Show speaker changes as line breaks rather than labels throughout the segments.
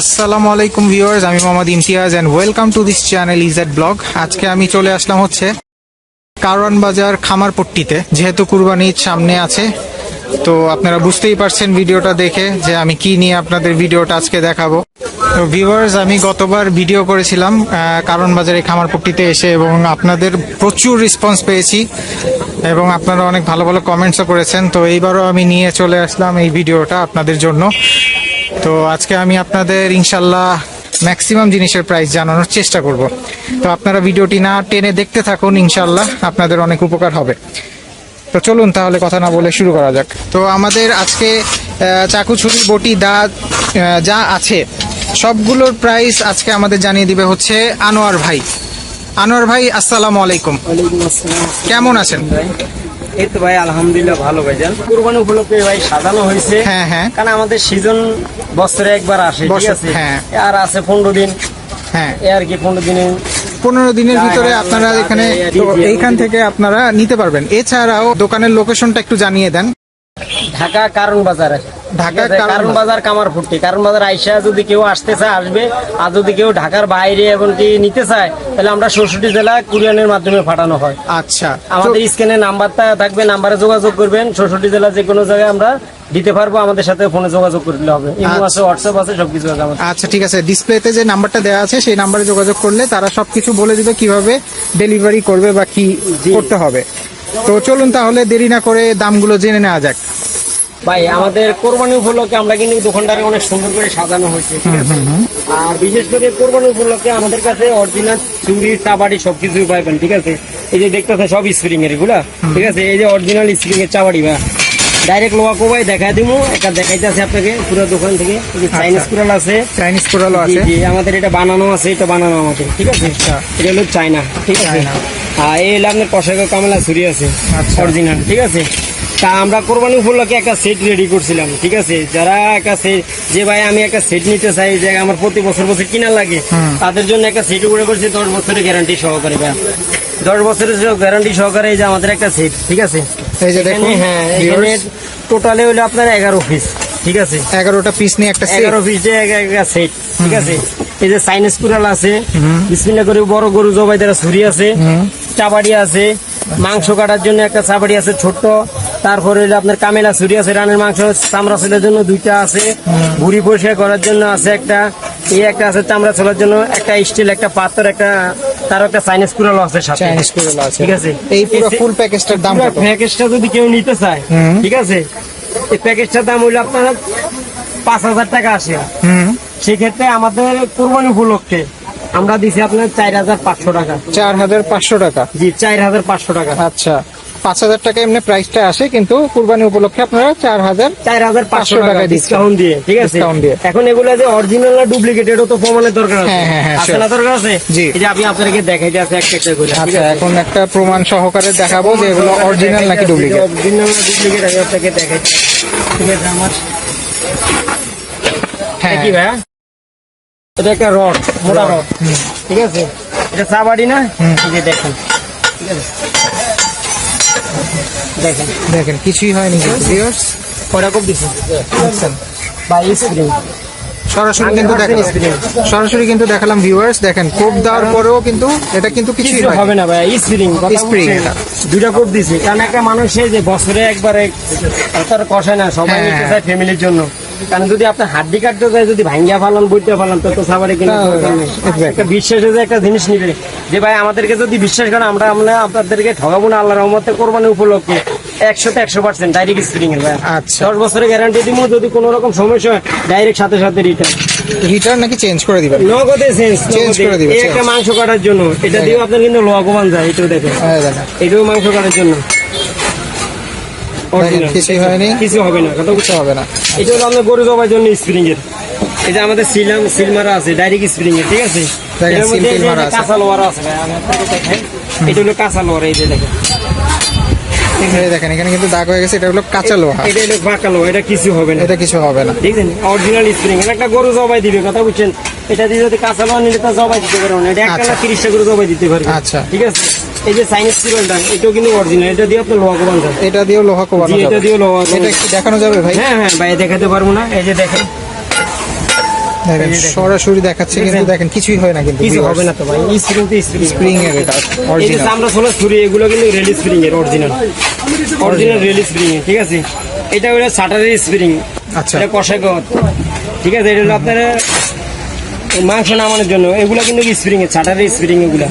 আসসালামু আলাইকুম ভিউয়ার্স, আমি Mohammad Imtiaz and welcome to this channel EZ blog আজকে আমি চলে আসলাম হচ্ছে কারওয়ান বাজার খামারপট্টিতে, যেহেতু কুরবানি সামনে আছে। তো আপনারা বুঝতেই পারছেন ভিডিওটা দেখে যে আমি কি নিয়ে আপনাদের ভিডিওটা আজকে দেখাবো। তো ভিউয়ার্স, আমি গতবার ভিডিও করেছিলাম কারণ বাজারে খামারপট্টিতে এসে এবং আপনাদের প্রচুর রেসপন্স পেয়েছি এবং আপনারা অনেক ভালো ভালো কমেন্টসও করেছেন। তো এইবারও আমি নিয়ে চলে আসলাম এই ভিডিওটা আপনাদের জন্য। তো আজকে আমি আপনাদের ইনশাল্লাহ ম্যাক্সিমাম জিনিসের প্রাইস জানানোর চেষ্টা করব। তো আপনারা ভিডিওটি না টেনে দেখতে থাকুন ইনশাল্লাহ আপনাদের অনেক উপকার হবে। তো চলুন তাহলে কথা না বলে শুরু করা যাক। তো আমাদের আজকে চাকু ছুরি বটি দা যা আছে সবগুলোর প্রাইস আজকে আমাদের জানিয়ে দিবে হচ্ছে আনোয়ার ভাই। আনোয়ার ভাই আসসালামু আলাইকুম। কেমন আছেন?
ভাই এই তো ভাই আলহামদুলিল্লাহ ভালো ভাইজান কুরবানি উপলক্ষে ভাই সাজানো হয়েছে।
হ্যাঁ, হ্যাঁ।
কারণ আমাদের সিজন বছরে একবার আসে ঠিক আছে?
হ্যাঁ।
আর আছে পনেরো দিন।
হ্যাঁ।
এ আর কি পনেরো দিনে
পনেরো দিনের ভিতরে আপনারা এখানে এইখান থেকে আপনারা নিতে পারবেন। এছাড়াও দোকানের লোকেশনটা একটু জানিয়ে দেন।
ঢাকা কারণ বাজার।
ঢাকা? কারণ বাজার।
কামার ফুটি কারণ বাজার আইসা যদি কেউ আসতে চায় আসবে। আর যদি কেউ ঢাকার বাইরে এমনকি নিতে চায় তাহলে আমরা ষষ্ঠটি জেলা কুরিয়ানের মাধ্যমে পাঠানো হয়।
আচ্ছা
আমাদের স্ক্যানে নাম্বারটা থাকবে নাম্বারে যোগাযোগ করবেন। ষষ্ঠটি জেলা যে কোনো জায়গায় আমরা দিতে পারব আমাদের সাথে ফোনে যোগাযোগ করলে হবে। ইমো আছে
আচ্ছা।
হোয়াটসঅ্যাপ আছে সবকিছু আছে আমাদের।
আচ্ছা ঠিক আছে। ডিসপ্লেতে যে নাম্বারটা দেওয়া আছে সেই নাম্বারে যোগাযোগ করলে তারা সবকিছু বলে দিবে কীভাবে ডেলিভারি করবে বা কি করতে হবে। তো চলুন তাহলে দেরি না করে দামগুলো জেনে নেওয়া যাক।
ভাই আমাদের কোরবানি উপলক্ষে আমরা কিন্তু দোকানটারে অনেক সুন্দর করে সাজানো হয়েছে ঠিক আছে? আর বিশেষ করে কোরবানি উপলক্ষে আমাদের কাছে অরিজিনাল চুরি চাবাড়ি সবকিছুই পাইবেন ঠিক আছে? এই যে দেখতেছে সব স্প্রিং এর এগুলা ঠিক আছে? এই যে অরিজিনাল স্প্রিং এর চাবাড়ি ভাই। ডাইরেক্ট লোয়া কোবাই দেখাই দিমু একটা দেখাইতে আছে আপনাকে পুরো দোকান থেকে। চাইনিজ কুড়াল আছে।
চাইনিজ কোরালও আছে।
জি, আমাদের এটা বানানো আছে এটা বানানো আমাদের ঠিক আছে?
আচ্ছা।
এটা হলো চায়না ঠিক আছে? আর এই হলো আপনার কষাগো কামলা ছুরি আছে
আচ্ছা।
অরিজিনাল ঠিক আছে? তা আমরা কোরবানি উপলক্ষে একটা সেট রেডি করছিলাম ঠিক আছে? যারা একটা সেট যে ভাই আমি একটা সেট নিতে চাই যে আমার প্রতি বছর বছর কিনা লাগে তাদের জন্য একটা সেট উপরে করছি দশ বছরের গ্যারান্টি সহকারে ভাই। দশ বছরের গ্যারান্টি সহকারে এই যে আমাদের একটা সেট ঠিক আছে?
যে
হ্যাঁ। এখানে টোটালে হলো আপনার এগারো পিস ঠিক আছে?
এগারোটা পিস নিয়ে একটা
এগারো পিস এক একটা সেট ঠিক আছে? এই যে সাইনেস কুড়াল আছে বিসমিল্লা করে বড় গরু জবাই দেওয়া ছুরি আছে চাবাড়ি আছে মাংস কাটার জন্য একটা চাবাড়ি আছে ছোট্ট। তারপরে হলো আপনার কামেলা ছুরি আছে রানের মাংস চামড়া ছোলার জন্য দুইটা আছে ভুড়ি পরিষ্কার করার জন্য আছে একটা এই একটা আছে চামড়া ছোলার জন্য একটা স্টিল একটা পাথর একটা তার একটা সাইনেস কুড়াল আছে সাথে।
চাইনিজ কোরাল আছে
ঠিক আছে?
এই পুরো ফুল প্যাকেজটার দাম কত?
প্যাকেজটা যদি কেউ নিতে চায় ঠিক আছে? এই প্যাকেজটার দাম হইল আপনার পাঁচ হাজার টাকা আসে। সেক্ষেত্রে আমাদের কোরবানি উপলক্ষে আমরা দিছি আপনার চার হাজার পাঁচশো টাকা।
চার হাজার পাঁচশো টাকা।
জি চার হাজার পাঁচশো টাকা।
আচ্ছা। পাঁচ হাজার টাকা এমনি প্রাইসটা আসে কিন্তু কুরবানি উপলক্ষে আপনারা চার হাজার
চার হাজার পাঁচশো
500
টাকা ডিসকাউন্ট দিয়ে ঠিক আছে?
Discount দিয়ে।
এখন এগুলো যে অরিজিনাল না ডুপ্লিকেট তো প্রমাণের দরকার আছে।
হ্যাঁ, হ্যাঁ, হ্যাঁ,
আছে না দরকার আছে?
জি।
এই যে আমি আপনাদেরকে দেখাইতে আছে একটা একটা করে
আচ্ছা এখন একটা প্রমাণ সহকারে দেখাবো যে এগুলো অরিজিনাল নাকি ডুপ্লিকেট
অরিজিনাল না ডুপ্লিকেট আমি আপনাকে দেখাইছি ঠিক আছে আমার।
হ্যাঁ।
কি ভাইয়া? এটা একটা রড মোটা রড ঠিক আছে? এটা চা বাড়ি না? এই যে দেখেন ঠিক আছে? দেখেন
দেখেন কিছুই হয়নি ভিউয়ার্স
কোপ দিছে?
দেখছেন
বাই স্প্রিং
সরাসরি কিন্তু
দেখেন
সরাসরি কিন্তু দেখালাম ভিউয়ার্স দেখেন কোপ দেওয়ার পরেও কিন্তু এটা কিন্তু
কিছু হবে না ভাই স্প্রিং
স্প্রিং
দুইটা কোপ দিছে। কারণ একটা মানুষের যে বছরে একবারে তার কষায় না সবাই। ফ্যামিলির জন্য। কারণ যদি আপনার হাড্ডি কাটতে যায় যদি ভাঙ্গিয়া ফালান বইতে ফালান তো তো সাবারে কিনা
exactly.
একটা বিশ্বাসে যে একটা জিনিস নিবে। যে ভাই আমাদেরকে যদি বিশ্বাস করেন আমরা আমরা আপনাদেরকে ঠগাবো না আল্লাহ রহমতে কোরবানি উপলক্ষে। একশোতে একশো পার্সেন্ট ডাইরেক্ট স্প্রিং এর ভাই।
আচ্ছা।
দশ বছরের গ্যারান্টি দিব যদি কোনো রকম সমস্যা হয় ডাইরেক্ট সাথে সাথে রিটার্ন
হিটার নাকি চেঞ্জ করে দিবেন?
নগদে চেঞ্জ
Change করে দিবে,
একটা মাংস কাটার জন্য। এটা দিয়ে আপনার কিন্তু লোহা কোবান যায় এটাও দেখেন।
হ্যাঁ দেখেন
এটাও মাংস কাটার জন্য।
দেখেন হয়নি।
কিছু হবে না কথা
কিছু হবে না।
এটা হলো আপনার গরু জবাই জন্য স্প্রিং এর। এই যে আমাদের সিলাম সিল আছে ডাইরেক্ট স্প্রিং এর ঠিক আছে?
দেখেন,
মধ্যে
seal
এই যে
মারা আছে।
কাঁচা আছে দেখাই। এটা হলো কাঁচা লোহার এই যে দেখেন।
দেখেন এখানে কিন্তু দাগ হয়ে গেছে এটা হলো কাঁচা লোহা।
এটা হলো বাঁকা লোহা এটা কিছু হবে না।
এটা কিছু হবে না।
দেখছেন? অরিজিনাল স্প্রিং একটা গরু জবাই দিবে কথা বুঝছেন? এটা দিয়ে যদি কাঁচা লোহা নিলে তা জবাই দিতে পারব না এটা একটা
আচ্ছা।
তিরিশটা গরু জবাই দিতে পারবে।
আচ্ছা।
ঠিক আছে? এই যে সাইনিস সিরিয়ালটা এটাও কিন্তু অরিজিনাল এটা দিয়ে আপনার লোহা কোবান যায়
এটা দিয়েও লোহা কোবানো
জি, এটা দিয়েও লোহা
এটা একটু দেখানো যাবে ভাই?
হ্যাঁ হ্যাঁ ভাই দেখাতে পারব না। এই যে দেখেন।
সরাসরি দেখাচ্ছে কিন্তু
দেখেন?
কিছুই হয় না কিন্তু
কিছু হবে না তো ভাই স্প্রিং তো স্প্রিং
স্প্রিং এর এটা অরিজিনাল
চামড়া ছোলা ছুরি এগুলো কিন্তু রেল স্প্রিং এর অরিজিনাল অরিজিনাল রেল স্প্রিং ঠিক আছে? এটা হলো শাটারের স্প্রিং
আচ্ছা।
এটা কষাই ঠিক আছে এটা হলো আপনার মাংস নামানোর জন্য এগুলো কিন্তু স্প্রিং এর শাটারের স্প্রিং এগুলো।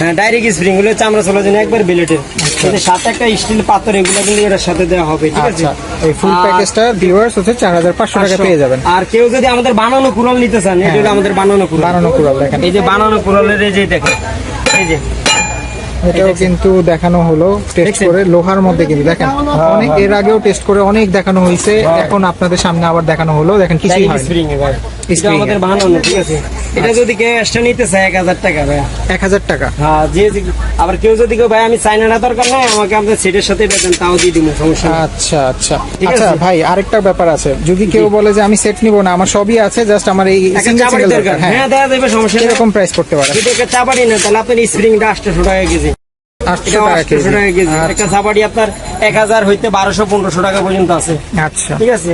হ্যাঁ ডাইরেক্ট স্প্রিংগুলো চামড়া চলার জন্য একবার বিলেটের সাত সাথে একটা স্টিল পাথর এগুলো কিন্তু এটার সাথে দেওয়া হবে ঠিক আছে?
আচ্ছা এই ফুল প্যাকেজটা ভিউয়ার্স হচ্ছে চার হাজার পাঁচশো টাকা পেয়ে যাবেন।
আর কেউ যদি আমাদের বানানো কুড়াল নিতে চান এটা হলো আমাদের বানানো কুড়াল।
বানানো কুড়াল দেখেন।
এই যে বানানো কুড়ালের এই যে দেখেন। এই যে
এটাও কিন্তু দেখানো হলো টেস্ট করে লোহার মধ্যে কিন্তু দেখেন। অনেক এর আগেও টেস্ট করে অনেক দেখানো হয়েছে এখন আপনাদের সামনে আবার দেখানো হলো দেখেন কিছুই হয়
এটা আমাদের বানানো ঠিক আছে? এটা যদি কেউ এক্সট্রা নিতে চায় এক হাজার টাকা ভাই
এক হাজার টাকা।
হ্যাঁ যে আবার কেউ যদি কেউ ভাই আমি দরকার নাই আমাকে আপনার সেটের সাথে বেতন তাও দিয়ে দিব সমস্যা নেই।
আচ্ছা আচ্ছা।
ঠিক
আচ্ছা
আছে।
ভাই আরেকটা ব্যাপার আছে। যদি কেউ বলে যে আমি সেট নিব না আমার সবই আছে জাস্ট আমার এই সিঙ্গেল
দরকার।
হ্যাঁ
হ্যাঁ যাবে সমস্যা নেই।
কীরকম প্রাইস করতে পারে
যদি না তাহলে আপনার স্প্রিংটা আটশোশো টাকা কেজি।
আটশো টাকা কেজি।
টাকা কেজি।
আচ্ছা,
একটা চাবাড়ি আপনার এক হাজার হইতে বারোশো পনেরোশো টাকা পর্যন্ত আছে।
আচ্ছা।
ঠিক আছে?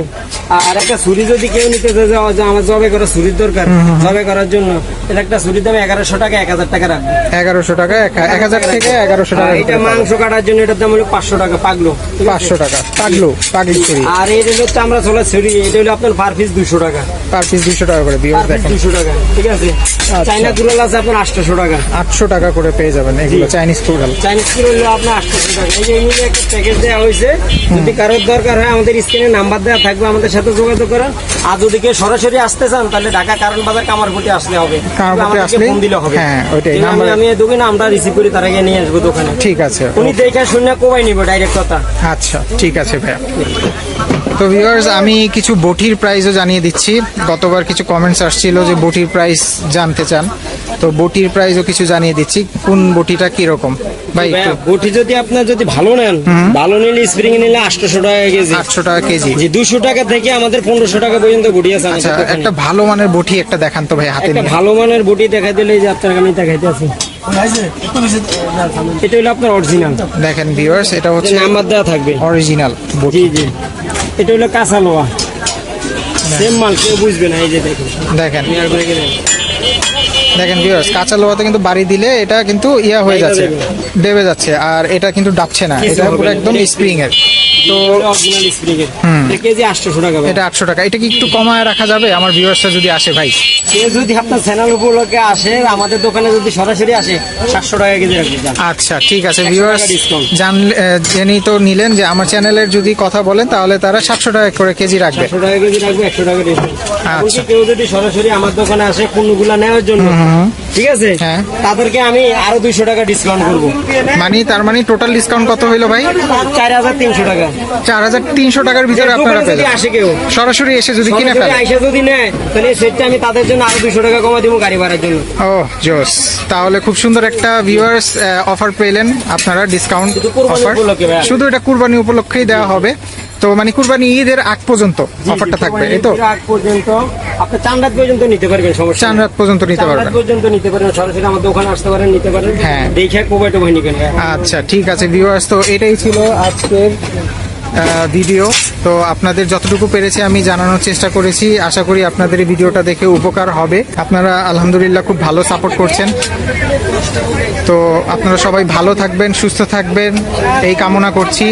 আর একটা ছুরি যদি কেউ নিতে চায় যে আমার জবে করা ছুরির দরকার জবে করার জন্য এটা একটা দাম এগারোশো টাকা এক হাজার টাকা রাখবে।
এগারোশো টাকা এক হাজার থেকে এগারোশো টাকা
এটা মাংস কাটার জন্য এটার দাম হলো পাঁচশো টাকা পাগলো।
পাঁচশো টাকা পাগলো পাগলি ছুরি।
আর এটা হলো চামড়া ছোলা ছুরি এটা হলো আপনার পার পিস দুশো টাকা।
পার পিস দুশো টাকা করে বিয়ার দেখেন।
দুশো টাকা ঠিক আছে? চাইনা কুড়াল আছে আপনার আটশোশো টাকা।
আটশো টাকা করে পেয়ে যাবেন এগুলো চাইনিজ কুড়াল
চাইনিজ কুড়াল হলো আপনার আটশোশো টাকা। এই যে একটা প্যাকেজ দেওয়া হয়েছে যদি কারোর দরকার হয় আমাদের স্ক্রিনে নাম্বার দেওয়া থাকবে আমাদের সাথে যোগাযোগ করেন। আর যদি কেউ সরাসরি আসতে চান তাহলে ঢাকা কারণ বাজার কামারপুটি আসলে হবে।
কামারপুটি
আমাদেরকে ফোন দিলে হবে।
হ্যাঁ, ওইটাই,
আমি
নাম্বার-
আমি দোকানে আমরা রিসিভ করি তার আগে নিয়ে আসব দোকানে।
ঠিক আছে
উনি দেখে শুনে কোবাই নিব ডাইরেক্ট কথা।
আচ্ছা ঠিক আছে ভাইয়া। তো ভিউয়ার্স আমি কিছু বটির প্রাইসও জানিয়ে দিচ্ছি। গতবার কিছু কমেন্টস আসছিল যে বটির প্রাইস জানতে চান। তো বটির প্রাইসও কিছু জানিয়ে দিচ্ছি কোন বটিটা কীরকম? ভাই
বটি যদি আপনার যদি ভালো নেন ভালো নিলে স্প্রিং নিলে আটশোশো টাকা কেজি।
আটশো টাকা কেজি।
যে দুশো টাকা থেকে আমাদের পনেরোশো টাকা পর্যন্ত বটি আছে
আচ্ছা একটা ভালো মানের বটি একটা দেখান তো ভাই হাতে
একটা ভালো মানের বটি দেখাই দিলে যে আপনার আমি দেখাইতে আছি। এটা হলো আপনার অরিজিনাল
দেখেন ভিউয়ার্স এটা হচ্ছে
নাম্বার দেওয়া থাকবে।
অরিজিনাল বটি।
জি জি। এটা হলো কাঁচা লোয়া সেম মাল কেউ বুঝবে না এই যে দেখুন।
দেখেন। দেখেন ভিউয়ার্স কাঁচা লোহাতে কিন্তু বাড়ি দিলে এটা কিন্তু ইয়া হয়ে যাচ্ছে
দেবে।
যাচ্ছে আর এটা কিন্তু ডাবছে না এটা পুরো একদম স্প্রিং এর তো
অরিজিনাল স্প্রিং এর। কেজি আটশোশো টাকা
এটা আটশো টাকা। এটা কি একটু কমায় রাখা যাবে? আমার ভিউয়ার্সটা যদি আসে ভাই।
সে যদি আপনার চ্যানেল উপলক্ষে আসে আমাদের দোকানে যদি সরাসরি আসে সাতশো টাকা কেজি রাখবে
আচ্ছা ঠিক আছে।
100
ভিউয়ার্স জেনেই তো নিলেন যে আমার চ্যানেলের যদি কথা বলেন তাহলে তারা সাতশো টাকা করে কেজি রাখবে।
একশো টাকা কেজি রাখবে একশো টাকা ডিসকাউন্ট
আচ্ছা।
কেউ যদি সরাসরি আমার দোকানে আসে পণ্যগুলা নেওয়ার জন্য ঠিক আছে?
হ্যাঁ।
তাদেরকে আমি আরও দুইশো টাকা ডিসকাউন্ট করব।
মানে তার মানে টোটাল ডিসকাউন্ট কত হইল ভাই?
চার হাজার তিনশো টাকা।
চার হাজার তিনশো টাকার ভিতরে আপনারা
যদি আসে কেউ।
সরাসরি এসে যদি কিনে ফেলে
যদি নেয় তাহলে আমি তাদের জন্য আরও দুইশো টাকা কমা দিব গাড়ি ভাড়ার জন্য।
ও জোস। তাহলে খুব সুন্দর একটা ভিউয়ার্স অফার পেলেন আপনারা ডিসকাউন্ট অফার শুধু এটা কুরবানি উপলক্ষেই দেওয়া হবে। তো মানে কুরবানি ঈদের আগ পর্যন্ত অফারটা থাকবে এই তো?
আগ পর্যন্ত। আপনি চান রাত পর্যন্ত নিতে পারবেন সমস্যা
চান রাত পর্যন্ত নিতে পারবেন।
পর্যন্ত নিতে পারবেন সরাসরি আমাদের দোকানে আসতে পারেন নিতে পারেন।
হ্যাঁ।
দেখে কোবাই ভাই নিবেন
আচ্ছা ঠিক আছে ভিউয়ার্স তো এটাই ছিল আজকের ভিডিও। তো আপনাদের যতটুকু পেরেছি আমি জানানোর চেষ্টা করেছি। আশা করি আপনাদের এই ভিডিওটা দেখে উপকার হবে। আপনারা আলহামদুলিল্লাহ খুব ভালো সাপোর্ট করছেন। তো আপনারা সবাই ভালো থাকবেন, সুস্থ থাকবেন। এই কামনা করছি।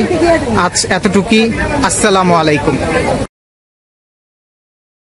আজ এতটুকুই। আসসালামু আলাইকুম।